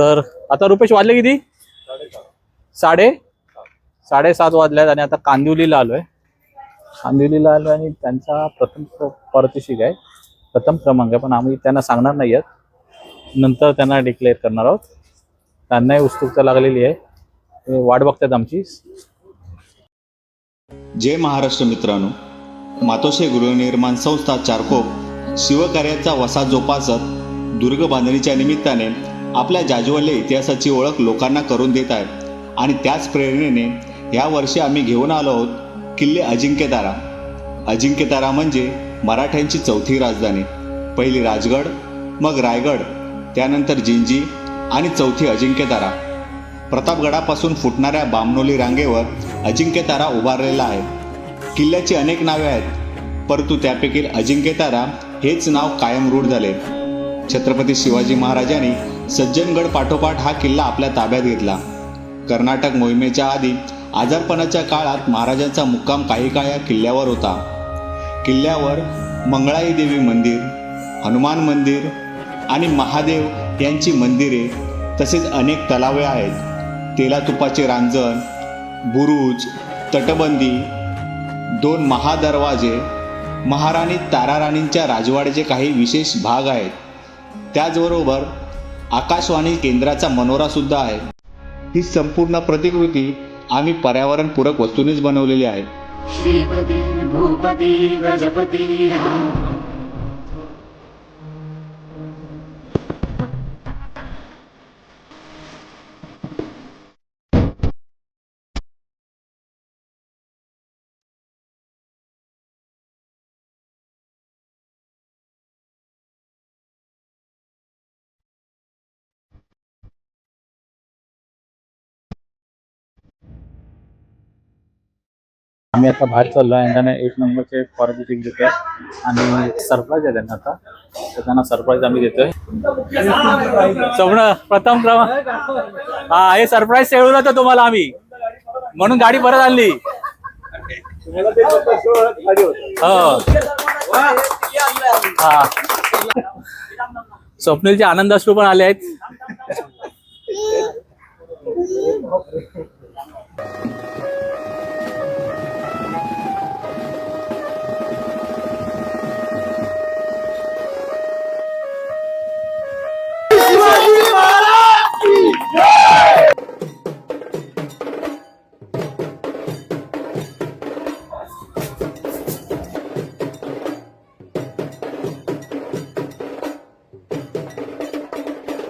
तर आता रुपेश वाजले किती? साडे? साडेसात वाजल्यात आणि आता कांदिवलीला आलोय. कांदिवलीला आलोय आणि त्यांचा प्रथम प- पारितोषिक आहे. प्रथम क्रमांक आहे पण आम्ही त्यांना सांगणार नाही आहेत नंतर त्यांना डिक्लेअर करणार आहोत. त्यांनाही उत्सुकता लागलेली आहे. वाट बघतात आमची. जय महाराष्ट्र मित्रांनो. मातोश्री गृहनिर्माण संस्था चारकोप शिवकार्याचा वसा जोपासत दुर्ग बांधणीच्या निमित्ताने आपल्या जाज्वल्य इतिहासाची ओळख लोकांना करून देत आहेत. आणि त्याच प्रेरणेने या वर्षी आम्ही घेऊन आलो आहोत किल्ले अजिंक्यतारा अजिंक्यतारा म्हणजे मराठ्यांची चौथी राजधानी. पहिली राजगड मग रायगड त्यानंतर जिंजी आणि चौथी अजिंक्यतारा प्रतापगडापासून फुटणाऱ्या बामनोली रांगेवर अजिंक्यतारा उभारलेला आहे. किल्ल्याची अनेक नावे आहेत परंतु त्यापैकी अजिंक्यतारा हेच नाव कायम रूढ झाले. छत्रपती शिवाजी महाराजांनी सज्जनगड पाठोपाठ हा किल्ला आपल्या ताब्यात घेतला. कर्नाटक मोहिमेच्या आधी आजारपणाच्या काळात महाराजांचा मुक्काम काही काळ या किल्ल्यावर होता. किल्ल्यावर मंगळाई देवी मंदिर हनुमान मंदिर आणि महादेव यांची मंदिरे तसेच अनेक तलावे आहेत. तेलातुपाचे रांजण बुरुज तटबंदी दोन महादरवाजे महाराणी ताराराणींच्या राजवाड्याचे काही विशेष भाग आहेत. त्याचबरोबर आकाशवाणी केंद्राचा मनोरा सुद्धा आहे. ही संपूर्ण प्रतिकृती आम्ही पर्यावरणपूरक वस्तूंनीच बनवलेली आहे. श्रीपती भूपती गजपती आम्ही आता बाहेर चाललो आहे त्यांना एक नंबरचे पारितोषिक देतोय. आणि सरप्राईज आहे त्यांना आता. तर त्यांना सरप्राईज आम्ही देतोय. सगळं प्रथम क्रमांक हा हे सरप्राईज सेळून होतं तुम्हाला आम्ही. म्हणून गाडी परत आणली. हो. हा. स्वप्नीलचे आनंद अश्रू पण आले आहेत.